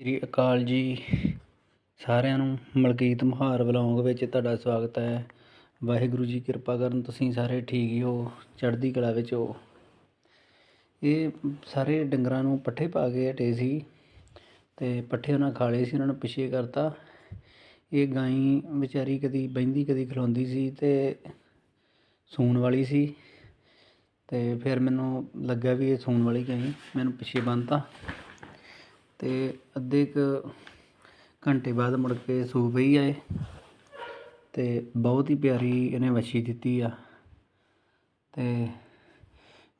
ਸ੍ਰੀ ਅਕਾਲ ਜੀ। ਸਾਰਿਆਂ ਨੂੰ ਮਲਕੀਤ ਮੁਹਾਰ ਵਲੋਗ ਵਿੱਚ ਤੁਹਾਡਾ ਸਵਾਗਤ ਹੈ। ਵਾਹਿਗੁਰੂ ਜੀ ਕਿਰਪਾ ਕਰਨ, ਤੁਸੀਂ ਸਾਰੇ ਠੀਕ ਹੀ ਹੋ? ਚੜ੍ਹਦੀ ਕਲਾ ਵਿੱਚ ਹੋ? ਇਹ ਸਾਰੇ ਡੰਗਰਾਂ ਨੂੰ ਪੱਠੇ ਪਾ ਕੇ ਹਟੇ ਸੀ ਤੇ ਪੱਠੇ ਉਹਨਾਂ ਖਾ ਲਏ ਸੀ, ਉਹਨਾਂ ਨੂੰ ਪਿੱਛੇ ਕਰਤਾ। ਇਹ ਗਾਈ ਵਿਚਾਰੀ ਕਦੀ ਬਹਿੰਦੀ, ਕਦੀ ਖਲੋਂਦੀ ਸੀ ਤੇ ਸੂਣ ਵਾਲੀ ਸੀ ਤੇ ਫਿਰ ਮੈਨੂੰ ਲੱਗਾ ਵੀ ਇਹ ਸੂਣ ਵਾਲੀ ਗਾਈ, ਮੈਨੂੰ ਪਿੱਛੇ ਬੰਨਤਾ। ਅਤੇ ਅੱਧੇ ਕੁ ਘੰਟੇ ਬਾਅਦ ਮੁੜ ਕੇ ਸੂ ਪਈ ਆ ਇਹ ਬਹੁਤ ਹੀ ਪਿਆਰੀ ਇਹਨੇ ਵੱਛੀ ਦਿੱਤੀ ਆ ਅਤੇ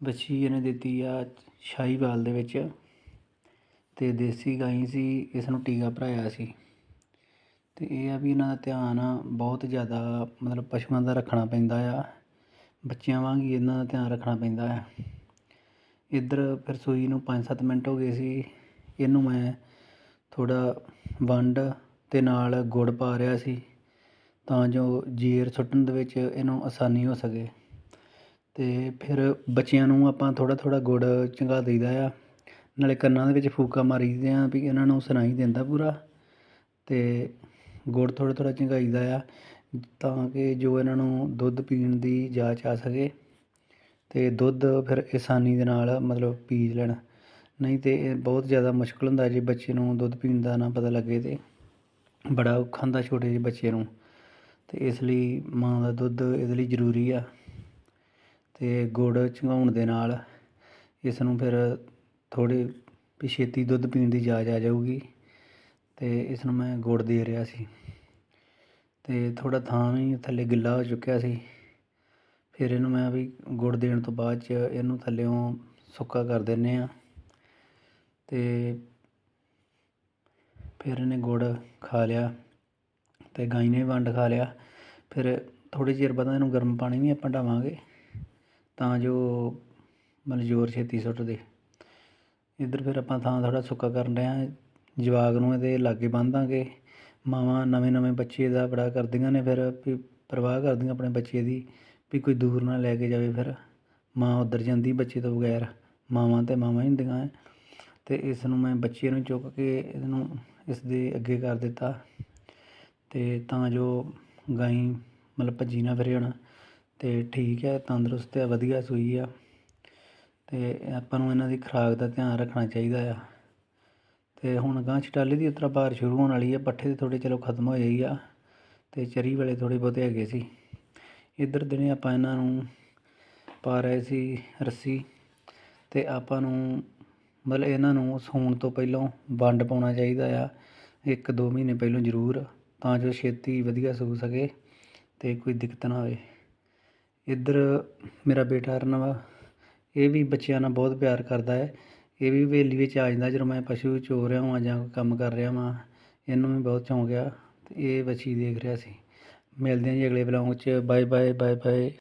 ਵੱਛੀ ਇਹਨੇ ਦਿੱਤੀ ਆ ਸ਼ਾਹੀਵਾਲ ਦੇ ਵਿੱਚ ਅਤੇ ਦੇਸੀ ਗਾਈ ਸੀ ਇਸ ਨੂੰ ਟੀਕਾ ਭਰਾਇਆ ਸੀ। ਅਤੇ ਇਹ ਆ ਵੀ ਇਹਨਾਂ ਦਾ ਧਿਆਨ ਬਹੁਤ ਜ਼ਿਆਦਾ ਮਤਲਬ ਪਸ਼ੂਆਂ ਦਾ ਰੱਖਣਾ ਪੈਂਦਾ ਆ, ਬੱਚਿਆਂ ਵਾਂਗ ਹੀ ਇਹਨਾਂ ਦਾ ਧਿਆਨ ਰੱਖਣਾ ਪੈਂਦਾ ਆ। ਇੱਧਰ ਫਿਰ ਸੂਈ ਨੂੰ 5-7 ਮਿੰਟ ਹੋ ਗਏ ਸੀ ਇਹਨੂੰ ਮੈਂ ਥੋੜ੍ਹਾ ਵੰਡ ਅਤੇ ਨਾਲ ਗੁੜ ਪਾ ਰਿਹਾ ਸੀ ਤਾਂ ਜੋ ਜੀਰ ਸੁੱਟਣ ਦੇ ਵਿੱਚ ਇਹਨੂੰ ਆਸਾਨੀ ਹੋ ਸਕੇ। ਅਤੇ ਫਿਰ ਬੱਚਿਆਂ ਨੂੰ ਆਪਾਂ ਥੋੜ੍ਹਾ ਥੋੜ੍ਹਾ ਗੁੜ ਚੰਗਾ ਦਈਦਾ ਆ। ਨਾਲੇ ਕੰਨਾਂ ਦੇ ਵਿੱਚ ਫੂਕਾਂ ਮਾਰੀਦੇ ਆ ਵੀ ਇਹਨਾਂ ਨੂੰ ਸੁਣਾਈ ਦਿੰਦਾ ਪੂਰਾ। ਅਤੇ ਗੁੜ ਥੋੜ੍ਹਾ ਥੋੜ੍ਹਾ ਚੰਗਾਈਦਾ ਆ ਤਾਂ ਕਿ ਜੋ ਇਹਨਾਂ ਨੂੰ ਦੁੱਧ ਪੀਣ ਦੀ ਜਾਚ ਆ ਸਕੇ। ਅਤੇ ਦੁੱਧ ਫਿਰ ਆਸਾਨੀ ਦੇ ਨਾਲ ਮਤਲਬ ਪੀ ਲੈਣ। ਨਹੀਂ ਤਾਂ ਇਹ ਬਹੁਤ ਜ਼ਿਆਦਾ ਮੁਸ਼ਕਲ ਹੁੰਦਾ ਜੇ ਬੱਚੇ ਨੂੰ ਦੁੱਧ ਪੀਣ ਦਾ ਨਾ ਪਤਾ ਲੱਗੇ ਤਾਂ। ਬੜਾ ਔਖਾ ਹੁੰਦਾ ਛੋਟੇ ਜਿਹੇ ਬੱਚੇ ਨੂੰ। ਅਤੇ ਇਸ ਲਈ ਮਾਂ ਦਾ ਦੁੱਧ ਇਹਦੇ ਲਈ ਜ਼ਰੂਰੀ ਆ। ਅਤੇ ਗੁੜ ਚੁੰਘਾਉਣ ਦੇ ਨਾਲ ਇਸ ਨੂੰ ਫਿਰ ਥੋੜ੍ਹੇ ਵੀ ਛੇਤੀ ਦੁੱਧ ਪੀਣ ਦੀ ਜਾਚ ਆ ਜਾਊਗੀ। ਅਤੇ ਇਸ ਨੂੰ ਮੈਂ ਗੁੜ ਦੇ ਰਿਹਾ ਸੀ। ਅਤੇ ਥੋੜ੍ਹਾ ਥਾਂ ਵੀ ਥੱਲੇ ਗਿੱਲਾ ਹੋ ਚੁੱਕਿਆ ਸੀ। ਫਿਰ ਇਹਨੂੰ ਮੈਂ ਵੀ ਗੁੜ ਦੇਣ ਤੋਂ ਬਾਅਦ 'ਚ ਇਹਨੂੰ ਥੱਲਿਓਂ ਸੁੱਕਾ ਕਰ ਦਿੰਦੇ ਹਾਂ। ਅਤੇ ਫਿਰ ਇਹਨੇ ਗੁੜ ਖਾ ਲਿਆ ਅਤੇ ਗਾਈ ਨੇ ਵੰਡ ਖਾ ਲਿਆ। ਫਿਰ ਥੋੜ੍ਹੇ ਚਿਰ ਬਾਅਦ ਇਹਨੂੰ ਗਰਮ ਪਾਣੀ ਵੀ ਆਪਾਂ ਡਾਵਾਂਗੇ ਤਾਂ ਜੋ ਮਤਲਬ ਜ਼ੋਰ ਛੇਤੀ ਸੁੱਟ ਦੇ ਇੱਧਰ ਫਿਰ ਆਪਾਂ ਥਾਂ ਥੋੜ੍ਹਾ ਸੁੱਕਾ ਕਰਨ ਰਹੇ ਹਾਂ। ਜਵਾਕ ਨੂੰ ਇਹਦੇ ਲਾਗੇ ਬੰਨ੍ਹ ਦਾਂਗੇ ਮਾਵਾਂ ਨਵੇਂ ਨਵੇਂ ਬੱਚੇ ਦਾ ਬੜਾ ਕਰਦੀਆਂ ਨੇ ਫਿਰ, ਵੀ ਪਰਵਾਹ ਕਰਦੀਆਂ ਆਪਣੇ ਬੱਚੇ ਦੀ ਵੀ ਕੋਈ ਦੂਰ ਨਾ ਲੈ ਕੇ ਜਾਵੇ ਫਿਰ। ਮਾਂ ਉੱਧਰ ਜਾਂਦੀ ਬੱਚੇ ਤੋਂ ਬਗੈਰ। ਮਾਵਾਂ ਤਾਂ ਮਾਵਾਂ ਹੀ ਹੁੰਦੀਆਂ ਅਤੇ ਇਸ ਨੂੰ ਮੈਂ ਬੱਚੇ ਨੂੰ ਚੁੱਕ ਕੇ ਇਹਨੂੰ ਇਸ ਦੇ ਅੱਗੇ ਕਰ ਦਿੱਤਾ। ਅਤੇ ਤਾਂ ਜੋ ਗਾਈ ਮਤਲਬ ਭੱਜੀ ਨਾ ਫਿਰੇ ਹੁਣ। ਅਤੇ ਠੀਕ ਹੈ, ਤੰਦਰੁਸਤ ਆ ਵਧੀਆ ਸੂਈ ਆ। ਅਤੇ ਆਪਾਂ ਨੂੰ ਇਹਨਾਂ ਦੀ ਖੁਰਾਕ ਦਾ ਧਿਆਨ ਰੱਖਣਾ ਚਾਹੀਦਾ ਆ। ਅਤੇ ਹੁਣ ਗਾਂ ਚਟਾਲੀ ਦੀ ਉਤਰਾ ਬਾਹਰ ਸ਼ੁਰੂ ਹੋਣ ਵਾਲੀ ਹੈ ਪੱਠੇ ਤੇ ਥੋੜ੍ਹੇ ਚਲੋ ਖਤਮ ਹੋ ਜਾਈ ਆ। ਅਤੇ ਚਰੀ ਵਾਲੇ ਥੋੜ੍ਹੇ ਬਹੁਤੇ ਹੈਗੇ ਸੀ। ਇੱਧਰ ਦਿਨੇ ਆਪਾਂ ਇਹਨਾਂ ਨੂੰ ਪਾ ਰਹੇ ਸੀ ਰੱਸੀ। ਅਤੇ ਆਪਾਂ ਨੂੰ ਮਤਲਬ ਇਹਨਾਂ ਨੂੰ ਸੌਣ ਤੋਂ ਪਹਿਲਾਂ ਵੰਡ ਪਾਉਣਾ ਚਾਹੀਦਾ ਆ। ਇੱਕ ਦੋ ਮਹੀਨੇ ਪਹਿਲਾਂ ਜ਼ਰੂਰ, ਤਾਂ ਜੋ ਛੇਤੀ ਵਧੀਆ ਸੂ ਸਕੇ ਅਤੇ ਕੋਈ ਦਿੱਕਤ ਨਾ ਹੋਵੇ ਇੱਧਰ ਮੇਰਾ ਬੇਟਾ ਅਰਨਵ ਇਹ ਵੀ ਬੱਚਿਆਂ ਨਾਲ ਬਹੁਤ ਪਿਆਰ ਕਰਦਾ ਹੈ। ਇਹ ਵੀ ਹਵੇਲੀ ਵਿੱਚ ਆ ਜਾਂਦਾ ਜਦੋਂ ਮੈਂ ਪਸ਼ੂ ਚੋ ਰਿਹਾ ਹਾਂ ਜਾਂ ਕੰਮ ਕਰ ਰਿਹਾ ਹਾਂ ਇਹਨੂੰ ਵੀ ਬਹੁਤ ਸ਼ੌਂਕ ਆ ਅਤੇ ਇਹ ਵੱਛੀ ਦੇਖ ਰਿਹਾ ਸੀ। ਮਿਲਦੇ ਹਾਂ ਜੀ ਅਗਲੇ ਬਲੌਗ 'ਚ। Bye bye bye bye